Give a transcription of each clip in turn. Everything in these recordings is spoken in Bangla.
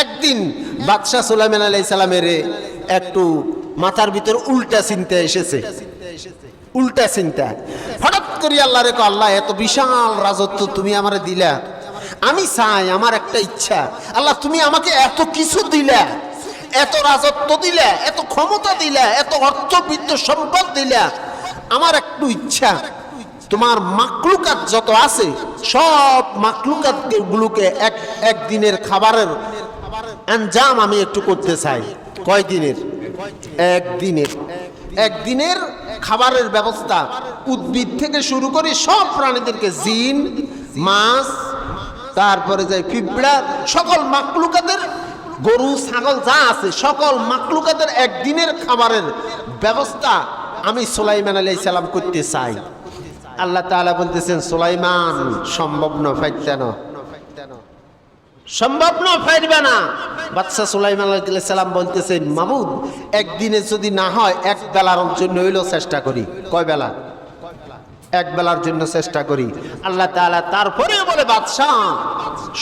একদিন বাদশাহ সুলাইমান আলাই সালামের একটু মাথার ভিতর উল্টা চিন্তা এসেছে। উল্টা চিন্তা। হঠাৎ করে আল্লাহ রেখো আল্লাহ, এত বিশাল রাজত্ব তুমি আমারে দিলা। আমি চাই, আমার একটা ইচ্ছা। আল্লাহ, তুমি আমাকে এত কিছু দিলা। এত রাজত্ব দিলা, এত ক্ষমতা দিলা, এত অর্থবিত্ত সম্পদ দিলা। আমার একটু ইচ্ছা। তোমার মাকলুকাত যত আছে, সব মাকলুকাত গুলোকে এক, একদিনের খাবারের আঞ্জাম আমি একটু করতে চাই। কয় দিনের? একদিনের একদিনের খাবারের ব্যবস্থা, উদ্ভিদ থেকে শুরু করে সব প্রাণীদেরকে জিন, মাছ, তারপরে যাই পিঁপড়া, সকল মাকলুকাদের, গরু, ছাগল যা আছে, সকল মাকলুকাদের একদিনের খাবারের ব্যবস্থা আমি সোলাইমান আলাই সালাম করতে চাই। আল্লাহ তাআলা বলতেছেন, সোলাইমান, সম্ভব ন ফাইতানো সম্ভব ন, ফাইরবে না। বাদশাহ সুলাইমান সালাম বলতেছেন মাবুদ একদিনে যদি না হয়, এক বেলার জন্য হইলেও চেষ্টা করি। কয় বেলা? এক বেলার জন্য চেষ্টা করি। আল্লাহ তাআলা তারপরে বলে, বাদশাহ,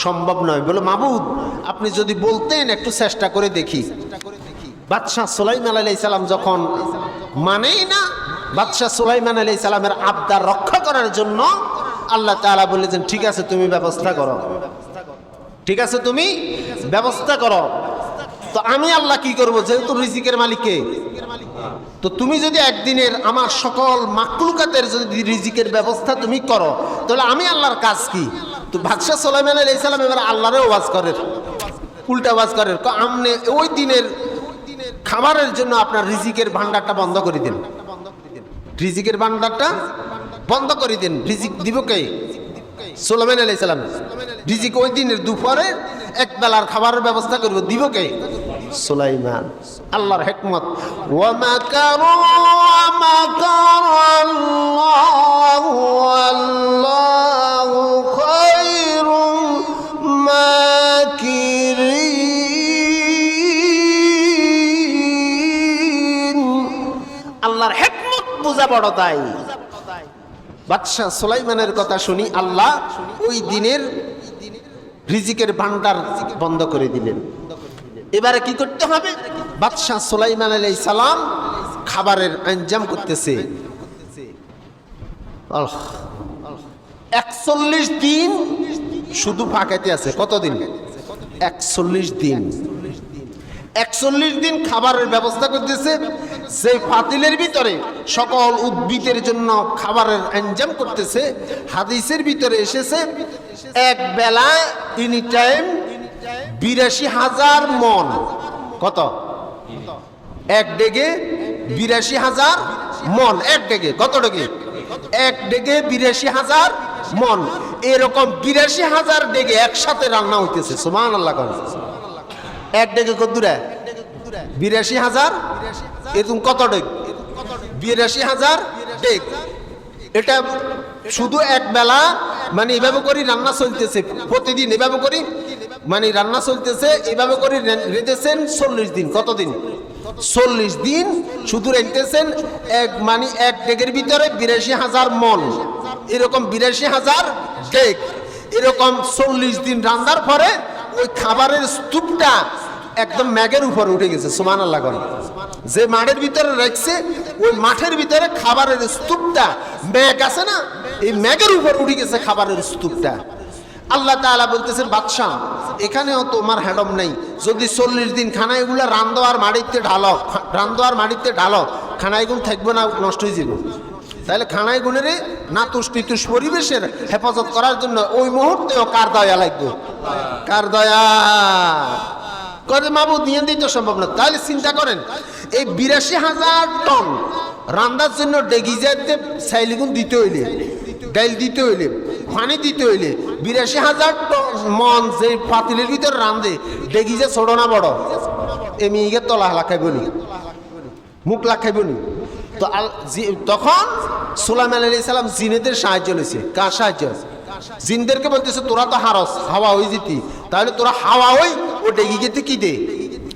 সম্ভব নয়। বলে মাবুদ আপনি যদি বলতেন, একটু চেষ্টা করে দেখি। বাদশাহ সুলাইমান আলাইহিস সালাম যখন মানেই না, বাদশাহ সুলাইমান আলাইহিস সালামের আবদার রক্ষা করার জন্য আল্লাহ তাআলা বলেছেন ঠিক আছে, তুমি ব্যবস্থা করো। ঠিক আছে তুমি? ব্যবস্থা করো। তো আমি আল্লাহ কি করব? যেহেতু রিজিকের মালিককে তো তুমি যদি একদিনের আমার সকল মাকলুকাতের যদি রিজিকের ব্যবস্থা তুমি করো, তাহলে আমি আল্লাহর কাজ কি? তো বাদশাহ সোলাইমান আলাইহিস সালাম এবার আল্লাহরে ওয়াজ করেন। উল্টা ওয়াজ করেন। আমনে ওই দিনের খাবারের জন্য আপনার রিজিকের ভান্ডারটা বন্ধ করে দিন। রিজিকের ভান্ডারটা বন্ধ করে দিন। রিজিক দিব কে? সোলাইমান আলাইহিস সালাম। রিজিক ওই দিনের দুপুরে এক বেলার খাবারের ব্যবস্থা করব। দিব কে? সুলাইমান। আল্লাহর হেকমত। ওয়া মাকারু ওয়া মাকারাল্লাহু আল্লাহু খায়রুম মাকিরিন। আল্লাহর হেকমত বোঝা বড় তাই। বাদশাহ সুলাইমানের কথা শুনি আল্লাহ ওই দিনের রিজিকের ভান্ডার বন্ধ করে দিলেন। এবারে কি করতে হবে? বাদশাহ সুলাইমান আলাই সালাম খাবারের আঞ্জাম করতেছে। একচল্লিশ দিন শুধু ফাঁকাইতে আছে। কতদিন? একচল্লিশ দিন। একচল্লিশ দিন খাবারের ব্যবস্থা করতেছে। সেই ফাতিলের ভিতরে সকল উদ্ভিদের জন্য খাবারের আঞ্জাম করতেছে। হাদিসের ভিতরে এসেছে এক বেলা এনি টাইম বিরাশি হাজার মন। কত? এক ডেগে বিরাশি হাজার মন। এক ডেগে কত ডেগে এক ডেগে বিরাশি হাজার মন। এরকম বিরাশি হাজার ডেগে একসাথে রান্না হইতেছে সুমান আল্লাহ এক ডেকে কত দূরে? বিরাশি হাজার? এরকম কত ডেক? বিরাশি হাজার ডেক। এটা শুধু এক বেলা মানে এভাবে করি রান্না চলতেছে। প্রতিদিন এভাবে করি মানে রান্না চলতেছে, এভাবে করে রেঁধেছেন চল্লিশ দিন। কতদিন? চল্লিশ দিন শুধু রেঁধতেছেন এক মানে এক ডেকের ভিতরে বিরাশি হাজার মন। এরকম বিরাশি হাজার ডেক। এরকম চল্লিশ দিন রান্নার পরে ওই খাবারের স্তূপটা একদম ম্যাগের উপরে উঠে গেছে সোমান আল্লাহ। যে মাঠের ভিতরে রাখছে, ওই মাঠের ভিতরে খাবারের স্তূপটা ম্যাগ আছে না? এই ম্যাগের উপর উঠে গেছে খাবারের স্তূপটা। আল্লাহ তাআলা বলতেছেন, বাদশাহ, এখানেও তোমার হ্যাডম নেই। যদি চল্লিশ দিন খানা এগুলো রান্দোয়ার মাটিতে ঢালো, রান্দোয়ার মাটিতে ঢালো খানা এগুলো থাকবে না, নষ্ট হয়ে যাবে। তাহলে খানায় গুণেরে নাতুস টিতুস পরিবেশের হেফাজত করার জন্য ওই মুহূর্তেও কার দয়া লাগবে? কার দয়া? করে মাবুদ নিয়ে দিতে সম্ভব না। তাহলে চিন্তা করেন, এই বিরাশি হাজার টন রান্নার জন্য ডেগি যাইতে সাইলিগুন দিতে হইলে, ডাইল দিতে হইলে পানি দিতে হইলে বিরাশি হাজার টন মন যে পাতিলের ভিতরে রান্ধে ডেগি যে ছোট না বড় এমনি ইগে তলা লাখাইব নি, মুখ লাখাইব নি। তো আল- তখন সুলাইমান আলী সালাম জিনেদের সাহায্য লইছে। কার সাহায্য? জিনদেরকে বলতেছে, তোরা তো হারস, হাওয়া হয়ে যেতি তাহলে তোরা হাওয়া হই ও ডেগি গেতে কি দে?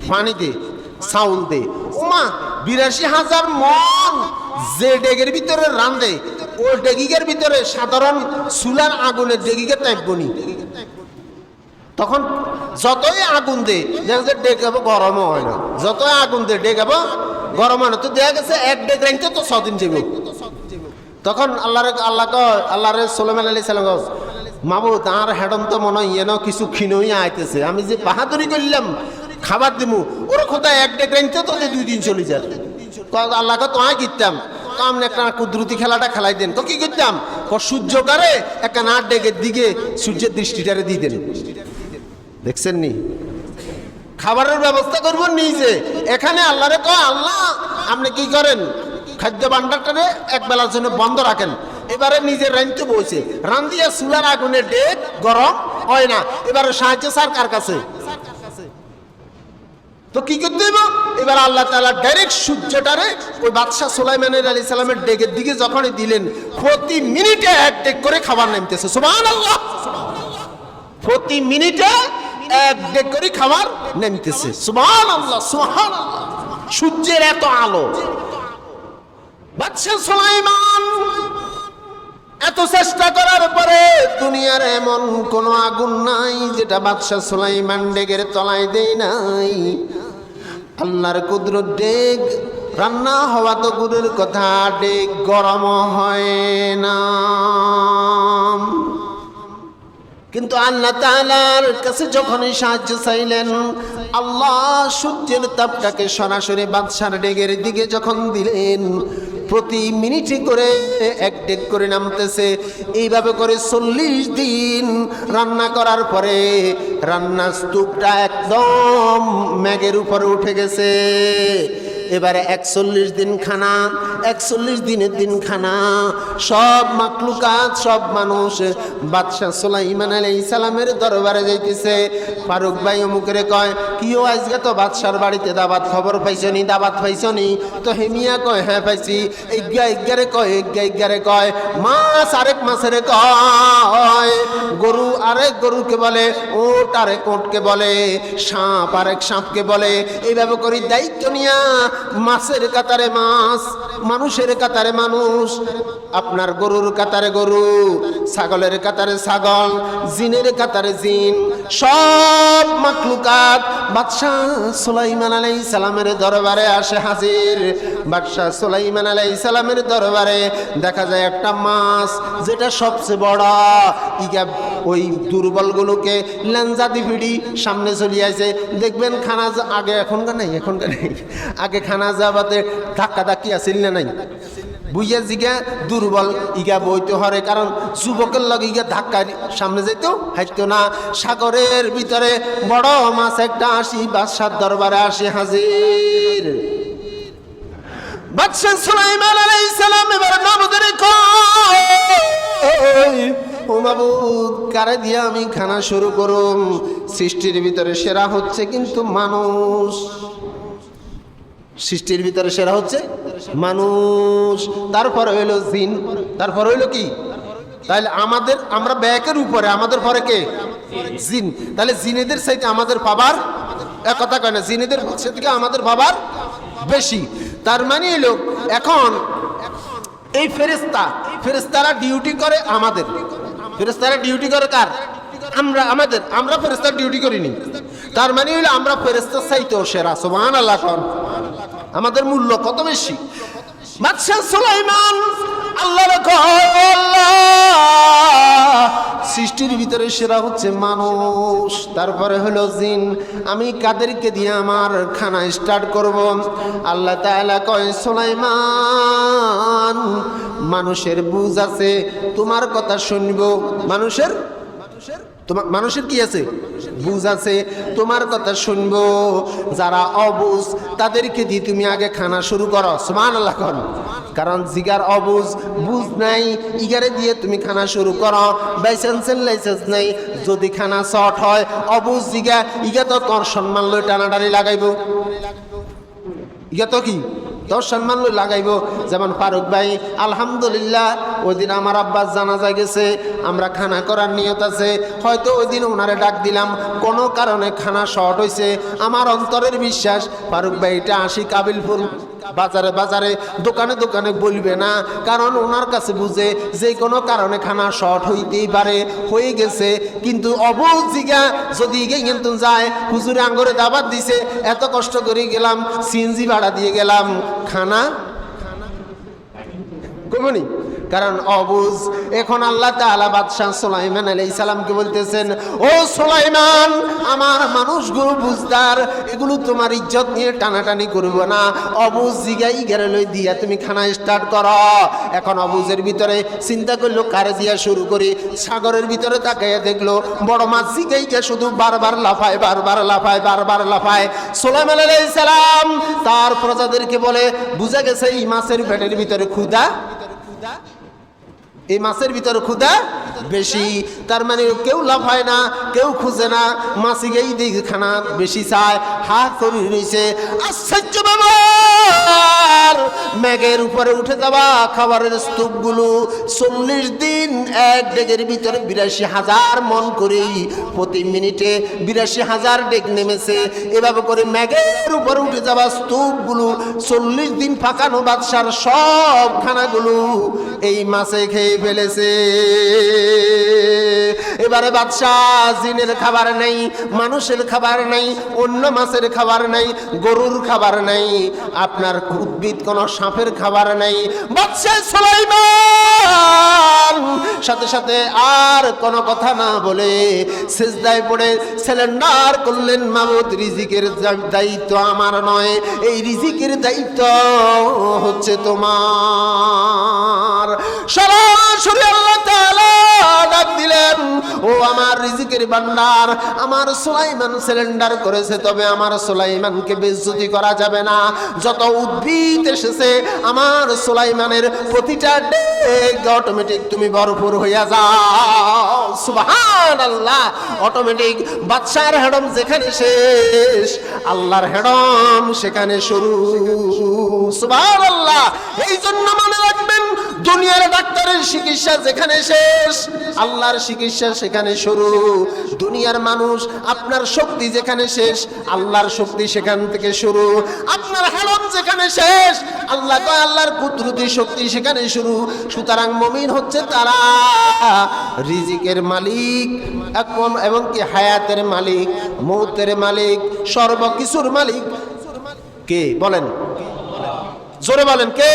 পানি দে চাউল দে। ওমা, বিরাশি হাজার মন যে ডেগের ভিতরে রান্ধে ও ডেগিগের ভিতরে সাধারণ সুলার আগুনের ডেগিগে টাইপবনি তখন যতই আগুন দে, দেখা যায় গরমও হয় না। যতই আগুন দে ডেকাবো গরম হয় না। তো দেখা গেছে এক ডেক রাখতে তো ছদিন যাবে তখন আল্লাহর, আল্লাহ আল্লাহরে সোলেমান আলী সালাম মামু তার হেডম তো মনে হয় এন কিছু ক্ষীণই আইতেছে। আমি যে বাহাদুরি করলাম খাবার দিমু। ওর কোথায় এক ডেক রাখতে তো দুই দিন চলে কয়, আল্লাহকে তোমায় কিনতাম তো আমি একটা কুদরতি খেলাটা খেলাই দেন। তো কি করতাম? সূর্যকারে একটা নাট ডেকের দিকে সূর্যের দৃষ্টিটারে দিয়ে দেন। দেখছেন নি? খাবারের ব্যবস্থা করব নিজে। এখানে আল্লাহরে কয় আল্লাহ আপনি কি করেন? খাদ্য ভান্ডারটারে এক বেলার জন্য বন্ধ রাখেন। এবারে নিজের রাঁধতে বসে। রান্ধিয়া চুলার আগুনের ডেক গরম হয় না। এবারে সাহায্য স্যার কার কাছে? তো কি করতে হইব? এবার আল্লাহ তাআলা ডাইরেক্ট সূর্যটারে ওই বাদশাহ সুলাইমানের আলী সালামের ডেকের দিকে যখনই দিলেন, প্রতি মিনিটে এক ডেক করে খাবার নামতেছে। সুবহানাল্লাহ! প্রতি মিনিটে এক ডেক করে খাবার নামতেছে। সুবহান আল্লাহ সুবহান সূর্যের এত আলো। বাদশাহ সুলাইমান এত চেষ্টা করার পরে দুনিয়ার এমন কোনো আগুন নাই যেটা বাদশাহ সুলাইমান ডেগের তলায় দেই নাই। আল্লাহর কুদরত ডেগ, রান্না হওয়া তো গুরের কথা, ডেগ গরম হয় না। কিন্তু আল্লাহ তাআলার কাছে যখনই সাহায্য চাইলেন, আল্লাহ সূর্যের তাপটাকে সরাসরি বাদশার ডেগের দিকে যখন দিলেন প্রতি মিনিটে করে এক ডেক করে নামতেছে। এইভাবে করে চল্লিশ দিন রান্না করার পরে রান্নার স্তূপটা একদম ম্যাগের উপরে উঠে গেছে। এবারে একচল্লিশ দিন খানা, একচল্লিশ দিনের দিন খানা। সব মাকলুকাত, সব মানুষ বাদশাহ সুলাইমান আলাই সালামের দরবারে যাইতেছে। ফারুক ভাই অমুকেরে কয়, কিও আজকে তো বাদশার বাড়িতে দাবাত খবর পাইছনি দাবাত পাইছনি? তো হেমিয়া কয় হ্যাঁ পাইছি। ইজ্ঞা ইজ্ঞারে কয় ইজ্ঞা ইজ্ঞারে কয়, মাছ আরেক মাছের কয়। গরু আরেক গরুকে বলে, ওট আরেক ওটকে বলে, সাপ আরেক সাপকে বলে। এইভাবে করি দায়িত্ব নিয়া মাছের কাতারে মাছ, মানুষের কাতারে মানুষ, আপনার গরুর কাতারে গরু, ছাগলের কাতারে ছাগল, জিনের কাতারে জিন, সব বাদশাহ সুলাইমান আলাই সালামের দরবারে আসে হাজির। বাদশাহ সুলাইমান আলাই সালামের দরবারে দেখা যায় একটা মাছ যেটা সবচেয়ে বড়। ইগা ওই দুর্বলগুলোকে লেঞ্জা দিভিড়ি সামনে চলে আসে। দেখবেন খানা আগে এখনকার নাই, এখনকার নেই। আগে খানা যাবাতে ধাক্কা ধাক্কি আসিল না নাই? বুঝিয়া জিগা দুর্বল, ইগা বইতে হরে, কারণ যুবকের লগে ইগা ধাক্কা সামনে যাইতো হাইতো না। সাগরের ভিতরে বড় মাছ একটা আসি, বাদশার দরবারে আসি হাজির। বাদশাহ সুলাইমান আলাইহিস সালাম এবার মাবুদের কয়, ও মাবুদ কারে দিয়ে আমি খানা শুরু করুম? সৃষ্টির ভিতরে সেরা হচ্ছে কিন্তু মানুষ। সৃষ্টির ভিতরে সেরা হচ্ছে মানুষ। তারপর হইল জিন। তারপর হইল কি? তাহলে আমাদের, আমরা ব্যাকের উপরে, আমাদের পরে কে? জিন। তাহলে জিনেদের সাইতে আমাদের পাবার এক কথা কয় না, জিনেদের থেকে আমাদের পাবার বেশি? তার মানে হইল, এখন এই ফেরেস্তা ফেরেস্তারা ডিউটি করে আমাদের। ফেরেস্তারা ডিউটি করে কার? আমরা, আমাদের। আমরা ফেরেস্তার ডিউটি করিনি। তার মানে হইল আমরা ফেরেস্তার চাইতেও সেরা সোমান আল্লাহ কন। আমাদের মূল্য কত বেশি? বাদশাহ সুলাইমান আল্লাহর কয়, "ও আল্লাহ। সৃষ্টির ভিতরে সেরা হচ্ছে মানুষ তারপরে হলো জিন। আমি কাদেরকে দিয়ে আমার খানা স্টার্ট করব। আল্লাহ তাআলা কয় সুলাইমান মানুষের বুঝ আছে তোমার কথা শুনব মানুষের তোমার মানুষের কি আছে? বুঝ আছে। তোমার কথা শুনব। যারা অবুজ তাদেরকে দিয়ে তুমি আগে খানা শুরু করো। সমান আল্লাহ কর। কারণ জিগার অবুজ বুঝ নাই, ইগারে দিয়ে তুমি খানা শুরু করো। লাইসেন্সের লাইসেন্স নাই। যদি খানা শর্ট হয় অবুজ জিগা, ইগা তো তোর সম্মান লই টানাটানি লাগাইবো। ইয়া তো কি? সম্মান লই লাগাইব। যেমন ফারুক ভাই, আলহামদুলিল্লাহ ওই দিন আমার আব্বাস জানাজা গেছে, আমরা খানা করার নিয়ত আছে। হয়তো ওই দিন ওনারে ডাক দিলাম, কোনো কারণে খানা শর্ট হয়েছে আমার অন্তরের বিশ্বাস, ফারুক ভাই, এটা আসি কাবিলপুর বাজারে বাজারে, দোকানে দোকানে বলবে না। কারণ ওনার কাছে বুঝে যে কোনো কারণে খানা শর্ট হইতেই পারে, হয়ে গেছে। কিন্তু অবজিগা জিগা যদি কিন্তু যায়, হুজুরে আঙ্গরে দাবাত দিছে, এত কষ্ট করে গেলাম, সিএনজি ভাড়া দিয়ে গেলাম। খানা? কমনি? কারণ অবুজ। এখন আল্লাহ তাআলা বাদশাহ সুলাইমান আলাইহিস সালামকে বলতেছেন, ও সুলাইমান, আমার মানুষগুলো বুঝদার, এগুলো তোমার ইজ্জত নিয়ে টানাটানি করব না। অবুজ জিগাই গেরে লই দিয়া তুমি খানা স্টার্ট করো। এখন অবুজের ভিতরে চিন্তা করল, কারে দিয়া শুরু করি? সাগরের ভিতরে তাকাইয়া দেখল, বড় মাছ জিগাইকে শুধু বারবার লাফায় বারবার লাফায় বারবার লাফায়। সুলাইমান আলাইহিস সালাম তার প্রজাদেরকে বলে, বুঝা গেছে এই মাছের পেটের ভিতরে ক্ষুধা? এই মাছের ভিতরে ক্ষুদা বেশি। তার মানে কেউ লাভ হয় না, কেউ খুঁজে না। মাছি গেই দেখি খানা বেশি চায়, হাত করে আশ্চর্য ব্যাপার ম্যাগের উপরে উঠে যাওয়া খাবারের স্তূপগুলো চল্লিশ দিন এক ডেগের ভিতরে বিরাশি হাজার মন করেই প্রতি মিনিটে বিরাশি হাজার ডেক নেমেছে। এভাবে করে ম্যাগের উপরে উঠে যাওয়া স্তূপগুলো চল্লিশ দিন ফাঁকানো বাদশার সব খানাগুলো এই মাছে খেয়ে ফেলেছে। এবারে বাদশাহ জিনের খাবার নেই, মানুষের খাবার নেই, অন্য মাছের খাবার নেই, গরুর খাবার নেই। আপনার উদ্ভিদ কোন সাপের খাবার নেই। বাদশাহ সুলাইমান! সাথে সাথে আর কোনো কথা না বলে সেজদায় পড়ে সিলিন্ডার করলেন মাবুদ। রিজিকের দায়িত্ব আমার নয়। এই রিজিকের দায়িত্ব হচ্ছে তোমার। সরাসরি আল্লাহ তাআলা ডাক দিলেন। ও আমার রিজিকের ভান্ডার আমার সুলাইমান সিলিন্ডার করেছে, তবে আমার সুলাইমানকে বেজ্জতি করা যাবে না। যত উদ্ভিদ এসেছে, আমার সুলাইমানের প্রতিটা ডেক অটোমেটিক তুমি ভরপুর হইয়া যাও। সুবহান আল্লাহ অটোমেটিক বাদশার হেডম যেখানে শেষ, আল্লাহর হেডম সেখানে শুরু। সুবহান আল্লাহ এই জন্য মনে দুনিয়ার ডাক্তারের চিকিৎসা যেখানে শেষ, আল্লাহর চিকিৎসা সেখানে শুরু। দুনিয়ার মানুষ, আপনার শক্তি যেখানে শেষ, আল্লাহর শক্তি সেখান থেকে শুরু। আপনার হেলম যেখানে শেষ, আল্লাহ কয়, আল্লাহর কুদরতি শক্তি সেখানে শুরু। সুতরাং মমিন হচ্ছে তারা রিজিকের মালিক এবং কি হায়াতের মালিক, মৌতের মালিক, সর্বকিছুর মালিক। কে বলেন? জোরে বলেন, কে?